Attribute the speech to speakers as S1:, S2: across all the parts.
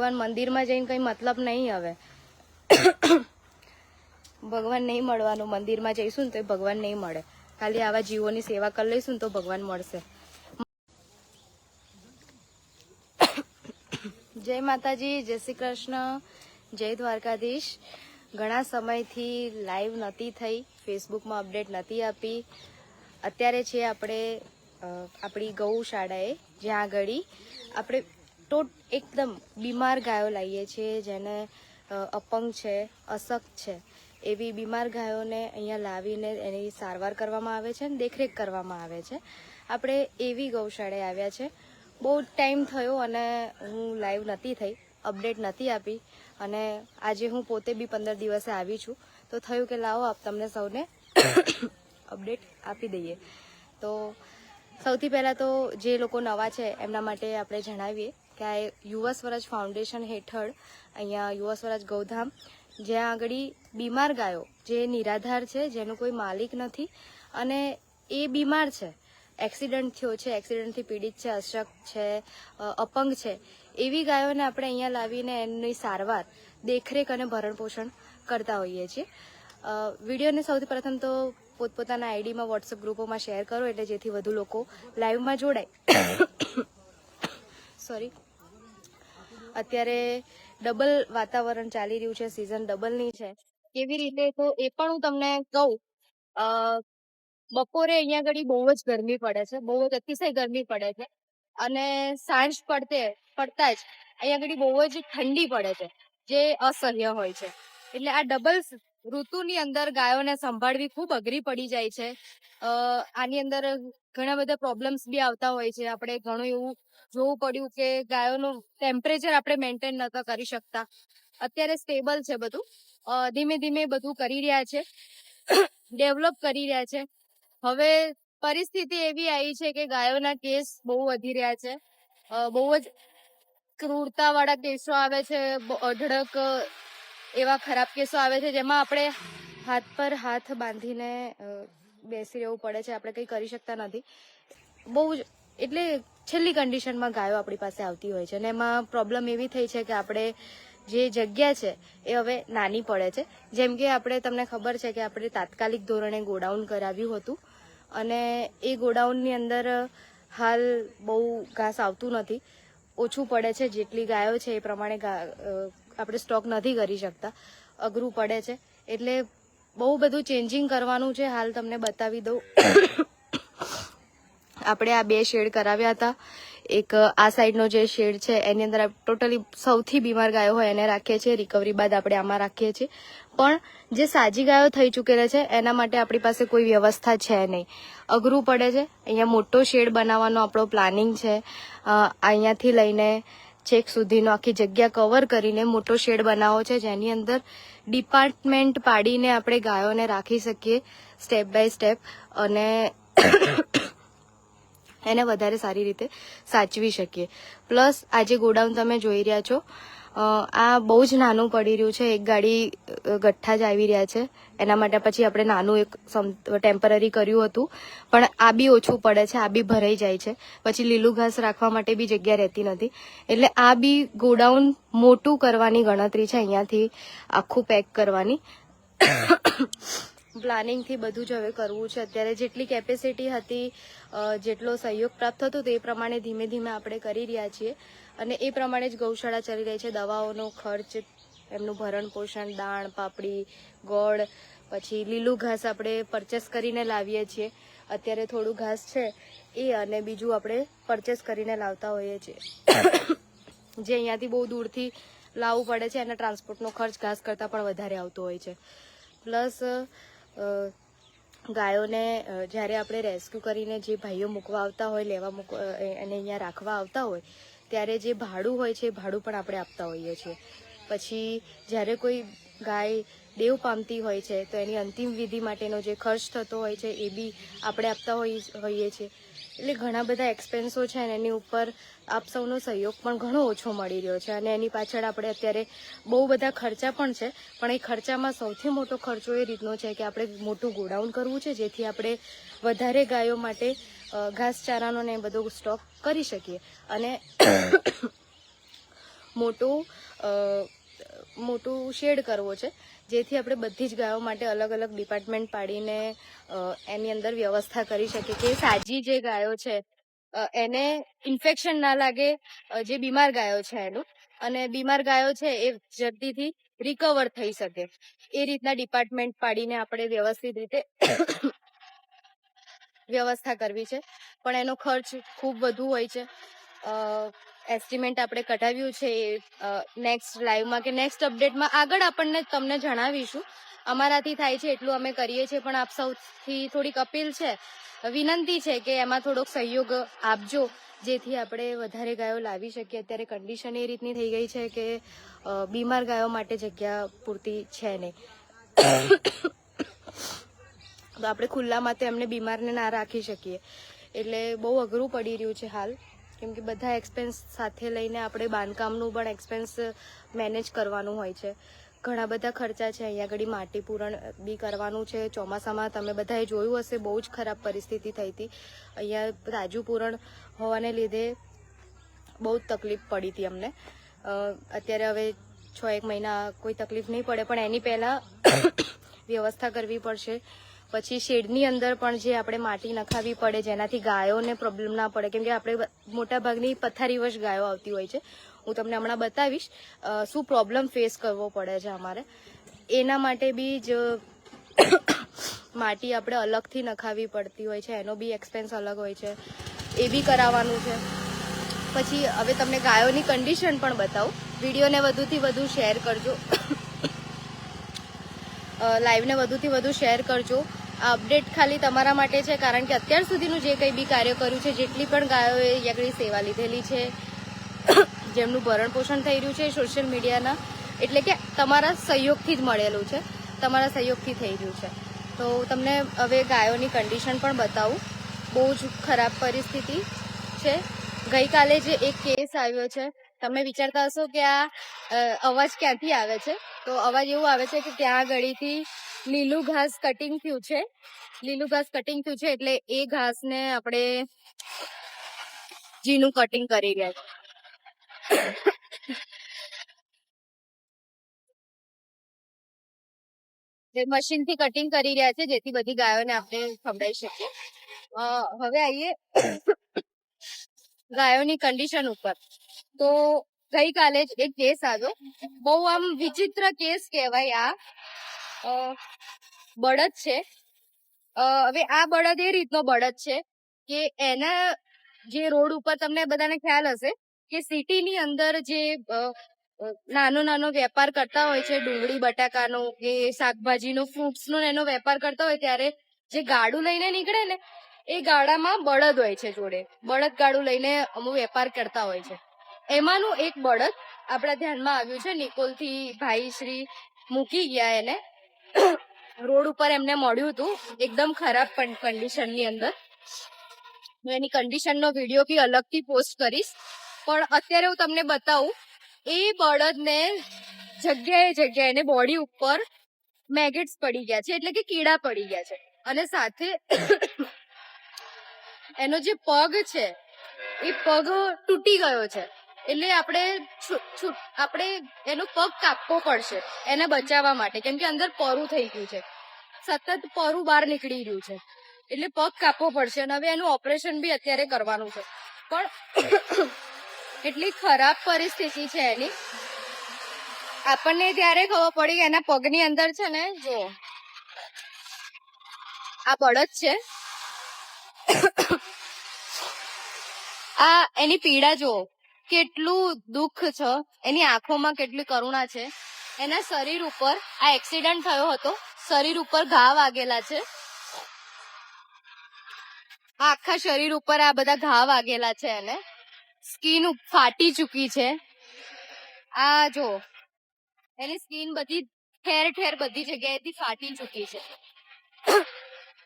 S1: ભગવાન મંદિરમાં જઈને કંઈ મતલબ નહીં હવે. ભગવાન નહીં મળવાનું, મંદિરમાં જઈશું ને તો ભગવાન નહીં મળે. ખાલી આવા જીવોની સેવા કરી લઈશું ને તો ભગવાન મળશે. જય માતાજી, જય શ્રી કૃષ્ણ, જય દ્વારકાધીશ. ઘણા સમયથી લાઈવ નહોતી થઈ, ફેસબુકમાં અપડેટ નથી આપી. અત્યારે છે આપણે આપણી ગૌશાળાએ, જ્યાં આગળ. આપણે ટોટ એકદમ બીમાર ગાયો લાવીએ છીએ જેને અપંગ છે, અશક્ત છે. એવી બીમાર ગાયોને અહીંયા લાવીને એની સારવાર કરવામાં આવે છે અને દેખરેખ કરવામાં આવે છે. આપણે એવી ગૌશાળાએ આવ્યા છે. બહુ ટાઈમ થયો અને હું લાઈવ નથી થઈ, અપડેટ નથી આપી. અને આજે હું પોતે બી પંદર દિવસે આવી છું. તો થયું કે લાવો, આપ તમને સૌને અપડેટ આપી દઈએ. તો સૌથી પહેલાં તો જે લોકો નવા છે, એમના માટે આપણે જણાવીએ. આ યુવા સ્વરાજ ફાઉન્ડેશન હેઠળ અહીંયા યુવા સ્વરાજ ગૌધામ જ્યાં આગળ બીમાર ગાયો જે નિરાધાર છે જેનો કોઈ માલિક નથી અને એ બીમાર છે. એક્સિડન્ટ થયો છે એક્સિડન્ટથી પીડિત છે અશક્ત છે અપંગ છે. એવી ગાયોને આપણે અહીંયા લાવીને એમની સારવાર દેખરેખ અને ભરણ પોષણ કરતા હોઈએ છીએ. વિડીયોને સૌથી પ્રથમ તો પોતપોતાના આઈડીમાં વોટ્સઅપ ગ્રુપોમાં શેર કરો એટલે જેથી વધુ લોકો લાઈવમાં જોડાય. સોરી અત્યારે ડબલ વાતાવરણ ચાલી રહ્યું છે સિઝન ડબલની છે. કેવી રીતે તો એ પણ હું તમને કહું બપોરે અહીંયા આગળ બહુ જ ગરમી પડે છે, બહુ જ અતિશય ગરમી પડે છે અને સાંજ પડતે, પડતા જ અહીંયા આગળ બહુ જ ઠંડી પડે છે, જે અસહ્ય હોય છે. એટલે આ ડબલ ઋતુની અંદર ગાયોને સંભાળવી ખૂબ અઘરી પડી જાય છે. આની અંદર ઘણા બધા પ્રોબ્લેમ્સ બી આવતા હોય છે. આપણે ઘણું એવું જોવું પડ્યું કે ગાયોનું ટેમ્પરેચર આપણે મેન્ટેન નતા કરી શકતા. અત્યારે સ્ટેબલ છે બધું. ધીમે ધીમે બધું કરી રહ્યા છે. ડેવલપ કરી રહ્યા છે. હવે પરિસ્થિતિ એવી આવી છે કે ગાયોના કેસ બહુ વધી રહ્યા છે. બહુ જ ક્રૂરતા વાળા કેસો આવે છે અઢળક એવા ખરાબ કેસો આવે છે જેમાં આપણે હાથ પર હાથ બાંધીને બેસી રહેવું પડે છે. આપણે કંઈ કરી શકતા નથી. બહુ જ, એટલે છેલ્લી કન્ડિશનમાં ગાયો આપણી પાસે આવતી હોય છે. અને એમાં પ્રોબ્લેમ એવી થઈ છે કે આપણે જે જગ્યા છે એ હવે નાની પડે છે. જેમ કે આપણે, તમને ખબર છે કે આપણે તાત્કાલિક ધોરણે ગોડાઉન કરાવ્યું હતું. અને એ ગોડાઉનની અંદર હાલ બહુ ઘાસ આવતું નથી. ઓછું પડે છે. જેટલી ગાયો છે એ પ્રમાણે આપણે સ્ટોક નથી કરી શકતા. અઘરું પડે છે. એટલે બહુ બધું ચેન્જિંગ કરવાનું છે. હાલ તમને બતાવી દઉં. આપણે આ બે શેડ કરાવ્યા હતા. એક, આ સાઈડનો જે શેડ છે, એની અંદર ટોટલી સૌથી બીમાર ગાયો હોય એને રાખીએ છીએ. રિકવરી બાદ આપણે આમાં રાખીએ છીએ. પણ જે સાજી ગાયો થઈ ચૂકેલા છે, એના માટે આપણી પાસે કોઈ વ્યવસ્થા છે નહીં. અઘરું પડે છે. અહીંયા મોટો શેડ બનાવવાનો આપણો પ્લાનિંગ છે. અહીંયાથી લઈને છેક સુધીનો આખી જગ્યા કવર કરીને મોટો શેડ બનાવો છે, જેની અંદર ડિપાર્ટમેન્ટ પાડીને આપણે ગાયોને રાખી શકીએ સ્ટેપ બાય સ્ટેપ અને એને વધારે સારી રીતે સાચવી શકીએ. પ્લસ આજે ગોડાઉન તમે જોઈ રહ્યા છો આ બહુ જ નાનું પડી રહ્યું છે. એક ગાડી ગઠ્ઠા જ આવી રહ્યા છે. એના માટે પછી આપણે નાનું એક ટેમ્પરરી કર્યું હતું. પણ આ બી ઓછું પડે છે. આ બી ભરાઈ જાય છે. પછી લીલું ઘાસ રાખવા માટે બી જગ્યા રહેતી નથી. એટલે આ બી ગોડાઉન મોટું કરવાની ગણતરી છે અહીંયાથી આખું પેક કરવાની. પ્લાનિંગથી બધું જ હવે કરવું છે. અત્યારે જેટલી કેપેસિટી હતી જેટલો સહયોગ પ્રાપ્ત થતો તે પ્રમાણે ધીમે ધીમે આપણે કરી રહ્યા છીએ. અને એ પ્રમાણે જ ગૌશાળા ચાલી રહી છે. દવાઓનો ખર્ચ, એમનું ભરણ પોષણ, દાણ, પાપડી, ગોળ, પછી લીલું ઘાસ આપણે પરચેસ કરીને લાવીએ છીએ. અત્યારે થોડું ઘાસ છે એ અને બીજું આપણે પરચેસ કરીને લાવતા હોઈએ છીએ. જે અહીંયાથી બહુ દૂરથી લાવવું પડે છે અને ટ્રાન્સપોર્ટનો ખર્ચ ઘાસ કરતાં પણ વધારે આવતો હોય છે. પ્લસ ગાયોને જ્યારે આપણે રેસ્ક્યુ કરીને જે ભાઈઓ મૂકવા આવતા હોય, લેવા મૂક એને અહીંયા રાખવા આવતા હોય ત્યારે જે ભાડું હોય છે ભાડું પણ આપણે આપતા હોઈએ છીએ. પછી જ્યારે કોઈ ગાય દેવ પામતી હોય છે, તો એની અંતિમ વિધિ માટેનો જે ખર્ચ થતો હોય છે એ બી આપણે આપતા હોઈ હોઈએ છીએ. એટલે ઘણા બધા એક્સપેન્સો છે અને એની ઉપર આપ સૌનો સહયોગ પણ ઘણો ઓછો મળી રહ્યો છે અને એની પાછળ આપણે અત્યારે બહુ બધા ખર્ચા પણ છે, પણ એ ખર્ચામાં સૌથી મોટો ખર્ચો એ રીતનો છે કે આપણે મોટું ગોડાઉન કરવું છે, જેથી આપણે વધારે ગાયો માટે ઘાસચારાનો ને બધો સ્ટોક કરી શકીએ. અને મોટું મોટું શેડ કરવો છે, જેથી આપણે બધી જ ગાયો માટે અલગ અલગ ડિપાર્ટમેન્ટ પાડીને એની અંદર વ્યવસ્થા કરી શકીએ કે સાજી જે ગાયો છે એને ઇન્ફેક્શન ના લાગે જે બીમાર ગાયો છે એનું. અને બીમાર ગાયો છે એ જલ્દીથી રિકવર થઈ શકે. એ રીતના ડિપાર્ટમેન્ટ પાડીને આપણે વ્યવસ્થિત રીતે વ્યવસ્થા કરવી છે. પણ એનો ખર્ચ ખૂબ વધુ હોય છે. એસ્ટિમેટ આપણે કઢાવ્યું છે એ નેક્સ્ટ લાઈવમાં કે નેક્સ્ટ અપડેટમાં આગળ આપણને તમને જણાવીશું. અમારાથી થાય છે એટલું અમે કરીએ છીએ, પણ આપ સૌથી થોડીક અપીલ છે, વિનંતી છે કે એમાં થોડોક સહયોગ આપજો, જેથી આપણે વધારે ગાયો લાવી શકીએ. અત્યારે કન્ડિશન એ રીતની થઈ ગઈ છે કે બીમાર ગાયો માટે જગ્યા પૂરતી છે નહીં. તો આપણે ખુલ્લામાં તો એમને બીમારને ના રાખી શકીએ. એટલે બહુ અઘરું પડી રહ્યું છે હાલ. કેમ કે બધા એક્સપેન્સ સાથે લઈને આપણે બાંધકામનું પણ એક્સપેન્સ મેનેજ કરવાનું હોય છે. ઘણા બધા ખર્ચા છે. અહીંયા આગળ માટી પૂરણ બી કરવાનું છે. ચોમાસામાં તમે બધાએ જોયું હશે, બહુ જ ખરાબ પરિસ્થિતિ થઈ હતી. અહીંયા રાજુ પૂરણ હોવાને લીધે બહુ જ તકલીફ પડી હતી અમને. અત્યારે હવે છ એક મહિના કોઈ તકલીફ નહીં પડે, પણ એની પહેલાં વ્યવસ્થા કરવી પડશે. પછી શેડની અંદર પણ જે આપણે માટી નખાવી પડે, જેનાથી ગાયોને પ્રોબ્લેમ ના પડે. કેમ કે આપણે મોટાભાગની પથારીવશ ગાયો આવતી હોય છે. હું તમને હમણાં બતાવીશ શું પ્રોબ્લેમ ફેસ કરવો પડે છે અમારે. એના માટે બી જ માટી આપણે અલગથી નખાવી પડતી હોય છે. એનો બી એક્સપેન્સ અલગ હોય છે. એ બી કરાવવાનું છે. પછી હવે તમને ગાયોની કન્ડિશન પણ બતાવું. વિડીયોને વધુથી વધુ શેર કરજો. લાઈવને વધુથી વધુ શેર કરજો. અપડેટ ખાલી તમારા માટે છે, કારણ કે અત્યાર સુધીનું જે કંઈ બી કાર્ય કર્યું છે, જેટલી પણ ગાયોએ યગડી સેવા લીધેલી છે, જેમનું ભરણ પોષણ થઈ રહ્યું છે સોશિયલ મીડિયાના, એટલે કે તમારા સહયોગથી જ મળેલું છે, તમારા સહયોગથી થઈ રહ્યું છે. તો તમને હવે ગાયોની કન્ડિશન પણ બતાવું. બહુ જ ખરાબ પરિસ્થિતિ છે. ગઈકાલે જે એક કેસ આવ્યો છે, તમે વિચારતા હશો કે આ અવાજ ક્યાંથી આવે છે? તો અવાજ એવું આવે છે કે ત્યાં આગળથી લીલું ઘાસ કટિંગ થયું છે. લીલું ઘાસ કટિંગ થયું છે એટલે એ ઘાસને આપણે જીનું કટિંગ કરી રહ્યા છે. મશીન મશીનથી કટિંગ કરી રહ્યા છે, જેથી બધી ગાયોને આપણે ખવડાવી શકીએ. હવે આવીએ ગાયોની કન્ડિશન ઉપર. તો ગઈકાલે જ એક કેસ આવ્યો. બહુ આમ વિચિત્ર કેસ કહેવાય આ. બળદ છે. હવે આ બળદ એ રીતનો બળદ છે કે એના જે રોડ ઉપર તમને બધાને ખ્યાલ હશે કે સિટીની અંદર જે નાનો નાનો વેપાર કરતા હોય છે, ડુંગળી, બટાકાનો કે શાકભાજીનો, ફ્રૂટ્સનો એનો વેપાર કરતા હોય ત્યારે જે ગાડું લઈને નીકળે ને, એ ગાડામાં બળદ હોય છે જોડે. બળદ ગાડું લઈને અમુક વેપાર કરતા હોય છે. એમાંનું એક બળદ આપણા ધ્યાનમાં આવ્યું છે. નિકોલથી ભાઈ શ્રી મૂકી ગયા એને. રોડ ઉપર એમને મળ્યું હતું એકદમ ખરાબ કન્ડિશનની અંદર. હું એની કન્ડિશનનો વીડિયો બી અલગથી પોસ્ટ કરીશ. પણ અત્યારે હું તમને બતાવું, એ બળદને જગ્યાએ જગ્યાએ એને બોડી ઉપર મેગેટ્સ પડી ગયા છે, એટલે કે કીડા પડી ગયા છે. અને સાથે એનો જે પગ છે, એ પગ તૂટી ગયો છે. એટલે આપણે આપણે એનો પગ કાપવો પડશે, એને બચાવવા માટે. કેમ કે અંદર પરું થઈ ગયું છે. સતત પરું બહાર નીકળી રહ્યું છે. એટલે પગ કાપવો પડશે અને હવે એનું ઓપરેશન બી અત્યારે કરવાનું છે. પણ એટલી ખરાબ પરિસ્થિતિ છે એની. આપણને ત્યારે ખબર પડી કે એના પગની અંદર છે ને, જો, આ બળદ છે. આ એની પીડા જો કેટલું દુઃખ છે, એની આંખોમાં કેટલી કરુણા છે. એના શરીર ઉપર આ એક્સિડન્ટ થયો હતો. શરીર ઉપર ઘા વાગેલા છે. આખા શરીર ઉપર આ બધા ઘા વાગેલા છે એને. સ્કીન ફાટી ચૂકી છે. આ જો, એની સ્કીન બધી ઠેર ઠેર બધી જગ્યાએથી ફાટી ચૂકી છે.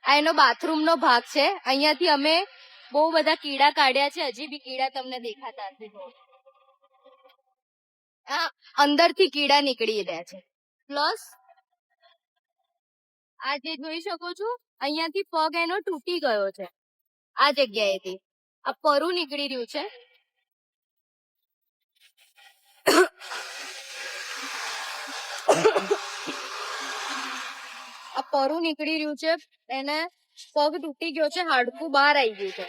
S1: આ એનો બાથરૂમ નો ભાગ છે. અહીંયાથી અમે બહુ બધા કીડા કાઢ્યા છે, હજી બી કીડા તમને દેખાતા હશે. અંદરથી કીડા નીકળી રહ્યા છે. પ્લસ, આ જે જોઈ શકો છો, અહીંયાથી પગ એનો તૂટી ગયો છે. આ જગ્યાએથી. આ પરું નીકળી રહ્યું છે. આ પરું નીકળી રહ્યું છે, એને પગ તૂટી ગયો છે, હાડકું બહાર આવી ગયું છે.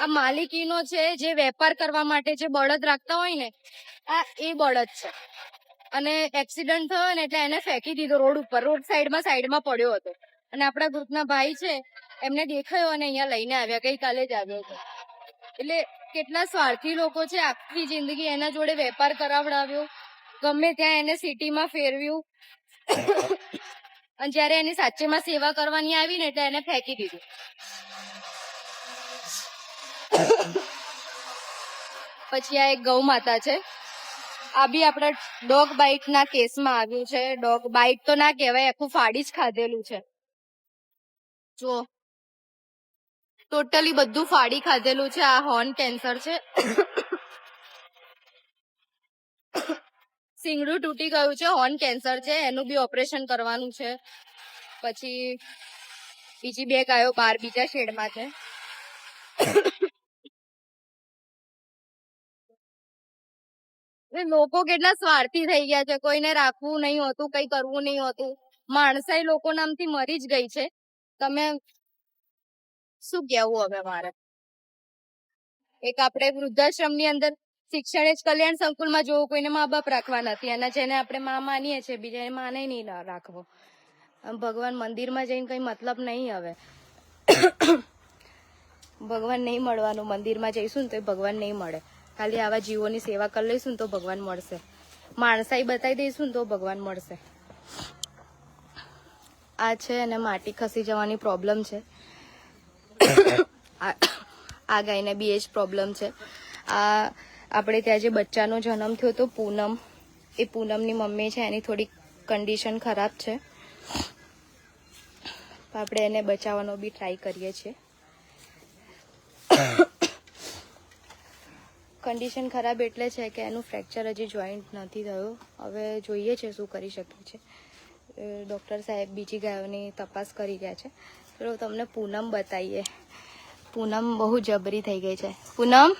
S1: આ માલિકીનો છે, જે વેપાર કરવા માટે જે બળદ રાખતા હોય ને, આ એ બળદ છે. અને એક્સિડન્ટ થયો ને એટલે એને ફેંકી દીધો રોડ ઉપર, રોડ સાઈડમાં સાઈડમાં પડ્યો હતો. અને આપણા ગ્રુપના ભાઈ છે, એમને દેખાયો અને અહીંયા લઈને આવ્યા ગઈકાલે જ આવ્યો હતો. એટલે કેટલા સ્વાર્થી લોકો છે, આખી જિંદગી એના જોડે વેપાર કરાવડાવ્યો. ગમે ત્યાં એને સિટીમાં ફેરવ્યું. અને જયારે એની સાચેમાં સેવા કરવાની આવી ને એટલે એને ફેંકી દીધું. પછી આ એક ગૌ માતા છે. આ બી આપણા ડોગ બાઇટ ના કેસમાં આવ્યું છે. ડોગ બાઇટ તો ના કહેવાય, આખું ફાડી જ ખાધેલું છે. જો ટોટલી બધું ફાડી ખાધેલું છે. આ હોર્ન કેન્સર છે. સિંગડું તૂટી ગયું છે. હોર્ન કેન્સર છે. એનું બી ઓપરેશન કરવાનું છે. પછી બીજી બે ગાયો બાર બીજા શેડમાં છે. લોકો કેટલા સ્વાર્થી થઈ ગયા છે. કોઈને રાખવું નહીં હોતું, કઈ કરવું નહીં હોતું. માણસાઈ લોકો નામથી મરી જ ગઈ છે. તમે શું કેવું હવે મારે? એક આપણે વૃદ્ધાશ્રમની અંદર શિક્ષણ જ કલ્યાણ સંકુલમાં જોવું, કોઈને મા બાપ રાખવા નથી. અને જેને આપણે મા માનીએ છીએ, બીજાને માને નહીં રાખવો. ભગવાન મંદિરમાં જઈને કઈ મતલબ નહીં હવે. ભગવાન નહીં મળવાનું. મંદિરમાં જઈશું ને તો ભગવાન નહીં મળે. ખાલી આવા જીવોની સેવા કરી લઈશું તો ભગવાન મળશે. માણસાઈ બતાવી દઈશું ને તો ભગવાન મળશે. આ છે અને માટી ખસી જવાની પ્રોબ્લેમ છે. આ ગાયને બી એ જ પ્રોબ્લેમ છે. આ આપણે ત્યાં જે બચ્ચાનો જન્મ થયો હતો પૂનમ. એ પૂનમની મમ્મી છે, એની થોડી કન્ડિશન ખરાબ છે. આપણે એને બચાવવાનો બી ટ્રાય કરીએ છીએ. કન્ડિશન ખરાબ એટલે છે કે એનું ફ્રેક્ચર હજી જોઈન્ટ નથી થયું. હવે જોઈએ છે શું કરી શકીએ છે ડૉક્ટર સાહેબ બીજી ગાયોની તપાસ કરી રહ્યા છે. ચલો, તમને પૂનમ બતાવીએ પૂનમ બહુ જબરી થઈ ગઈ છે. પૂનમ?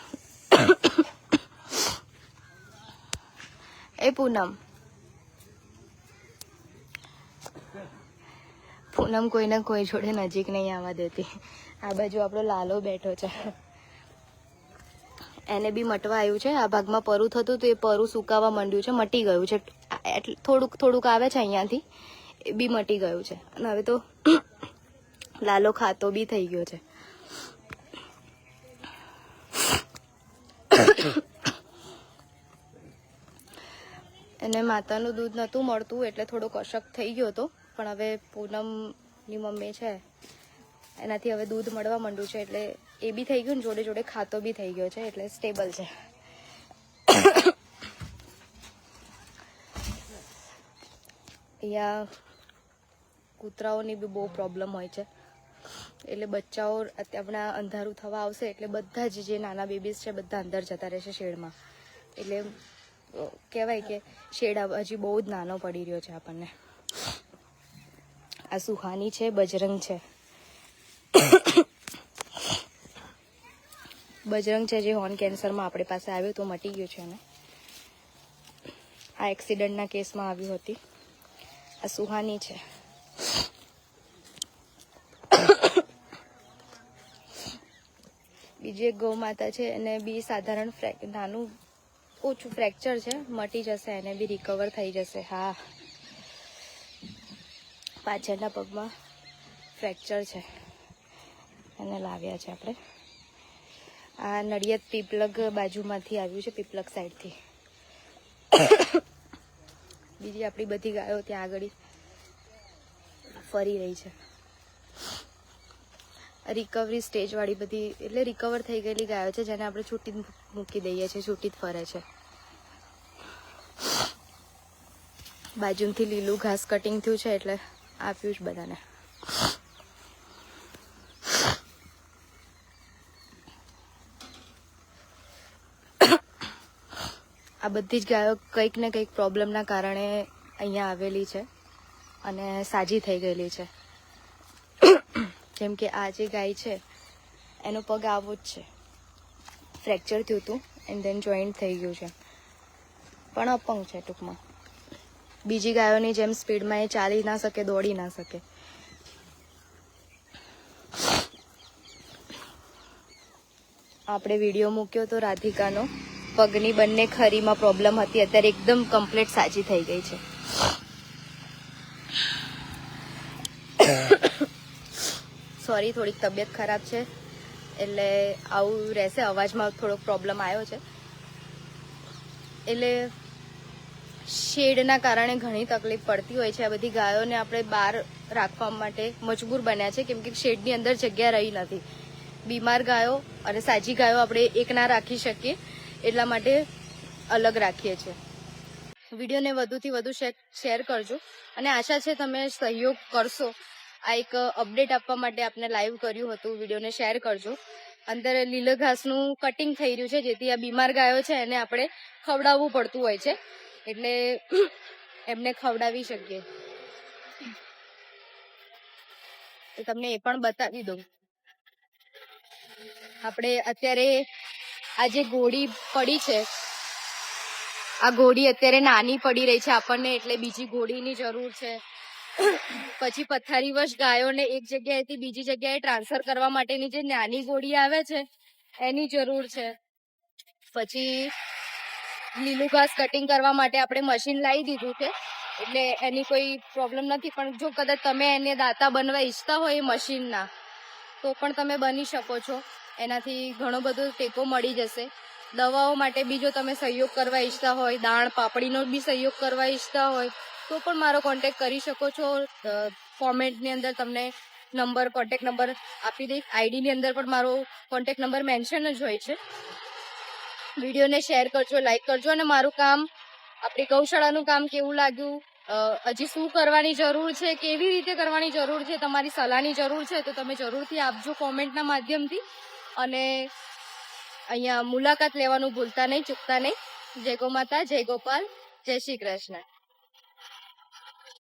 S1: એ પૂનમ. પૂનમ કોઈને કોઈ જોડે નજીક નહીં આવવા દેતી. આ બાજુ આપણો લાલો બેઠો છે. એને બી મટવા આવ્યું છે. આ ભાગમાં પરું થતું તો એ પરું સુકાવા માંડ્યું છે, મટી ગયું છે. એટલે થોડુંક થોડુંક આવે છે અહીંયાથી, એ બી મટી ગયું છે. અને હવે તો લાલો ખાતો બી થઈ ગયો છે. એને માતાનું દૂધ નહોતું મળતું, એટલે થોડોક અશક થઈ ગયો હતો. પણ હવે પૂનમની મમ્મી છે, એનાથી હવે દૂધ મળવા માંડ્યું છે, એટલે એ બી થઈ ગયું ને જોડે જોડે ખાતો બી થઈ ગયો છે, એટલે સ્ટેબલ છે. અહીંયા કૂતરાઓની બી બહુ પ્રોબ્લેમ હોય છે. એટલે બચ્ચાઓ આપણા અંધારું થવા આવશે એટલે બધા જ જે નાના બેબીઝ છે, બધા અંદર જતા રહેશે શેડમાં. એટલે કહેવાય કે શેડ હજી બહુ જ નાનો પડી રહ્યો છે આપણને. આ સુહાની છે, બજરંગ છે. બજરંગ છે જે હોર્ન કેન્સરમાં આપણી પાસે આવ્યું તો મટી ગયું છે એને. આ એક્સિડન્ટના કેસમાં આવ્યું હતી. આ સુહાની છે. બીજી એક ગૌ છે, એને બી સાધારણ ફ્રેક નાનું ઓછું ફ્રેક્ચર છે, મટી જશે, એને બી રિકવર થઈ જશે. હા. પાછળના પગમાં ફ્રેક્ચર છે. એને લાવ્યા છે આપણે. આ નડિયાદ પીપલગ બાજુમાંથી આવ્યું છે, પીપલગ સાઈડથી. બીજી આપણી બધી ગાયો ત્યાં આગળ ફરી રહી છે. રિકવરી સ્ટેજવાળી બધી, એટલે રિકવર થઈ ગયેલી ગાયો છે, જેને આપણે છૂટી મૂકી દઈએ છીએ, છૂટી ફરે છે. બાજુથી લીલું ઘાસ કટિંગ થયું છે, એટલે આપ્યું જ બધાને. આ બધી જ ગાયો કંઈક ને કંઈક પ્રોબ્લેમના કારણે અહીંયા આવેલી છે અને સાજી થઈ ગયેલી છે. જેમ કે આ જે ગાય છે, એનો પગ આવો જ છે. ફ્રેક્ચર થયું હતું એન્ડ ધેન જોઈન્ટ થઈ ગયું છે. પણ અપંગ છે ટૂંકમાં. બીજી ગાયોની જેમ સ્પીડમાં એ ચાલી ના શકે, દોડી ના શકે. આપણે વીડિયો મૂક્યો તો રાધિકાનો. પગની બંને ખરીમાં પ્રોબ્લેમ હતી. અત્યારે એકદમ કમ્પ્લીટ સાજી થઈ ગઈ છે. સોરી થોડીક તબિયત ખરાબ છે. એટલે આવું રહેશે. અવાજમાં થોડોક પ્રોબ્લેમ આવ્યો છે. એટલે શેડના કારણે ઘણી તકલીફ પડતી હોય છે. આ બધી ગાયોને આપણે બહાર રાખવા માટે મજબૂર બન્યા છે. કેમ કે શેડની અંદર જગ્યા રહી નથી. બીમાર ગાયો અને સાજી ગાયો આપણે એક ના રાખી શકીએ. એટલા માટે અલગ રાખીએ છીએ. વિડીયોને વધુથી વધુ શેર કરજો અને આશા છે તમે સહયોગ કરશો. આ એક અપડેટ આપવા માટે આપને લાઈવ કર્યું હતું. વિડીયોને શેર કરજો. અંદર લીલો ઘાસનું કટિંગ થઈ રહ્યું છે, જેથી આ બીમાર ગાયો છે, એને આપણે ખવડાવવું પડતું હોય છે. એટલે એમને ખવડાવી શકીએ. તમને એ પણ બતાવી દઉં. આપણે અત્યારે આ જે ગોળી પડી છે, આ ગોળી અત્યારે નાની પડી રહી છે, આપણને એટલે બીજી ગોળીની જરૂર છે. પછી પથારીવશ ગાયોને એક જગ્યાએથી બીજી જગ્યાએ ટ્રાન્સફર કરવા માટેની જે નાની ગોળી આવે છે, એની જરૂર છે. પછી લીલું ઘાસ કટિંગ કરવા માટે આપણે મશીન લાવી દીધું છે, એટલે એની કોઈ પ્રોબ્લેમ નથી. પણ જો કદાચ તમે એને દાતા બનવા ઈચ્છતા હોય એ મશીનના, તો પણ તમે બની શકો છો. એનાથી ઘણો બધો ટેકો મળી જશે. દવાઓ માટે બીજો તમે સહયોગ કરવા ઈચ્છતા હોય દાણ પાપડીનો બી સહયોગ કરવા ઈચ્છતા હોય, તો પણ મારો કોન્ટેક કરી શકો છો. ફોર્મેટની અંદર તમને નંબર કોન્ટેક નંબર આપી દઈશ. આઈડીની અંદર પણ મારો કોન્ટેક નંબર મેન્શન જ હોય છે. વિડીયોને શેર કરજો લાઈક કરજો અને મારું કામ, આપણી ગૌશાળાનું કામ કેવું લાગ્યું? હજી શું કરવાની જરૂર છે? કેવી રીતે કરવાની જરૂર છે? તમારી સલાહની જરૂર છે? તો તમે જરૂરથી આપજો કોમેન્ટના માધ્યમથી. અને અહીંયા મુલાકાત લેવાનું ભૂલતા નહીં, ચૂકતા નહીં. જય ગો માતા, જય ગોપાલ, જય શ્રી કૃષ્ણ.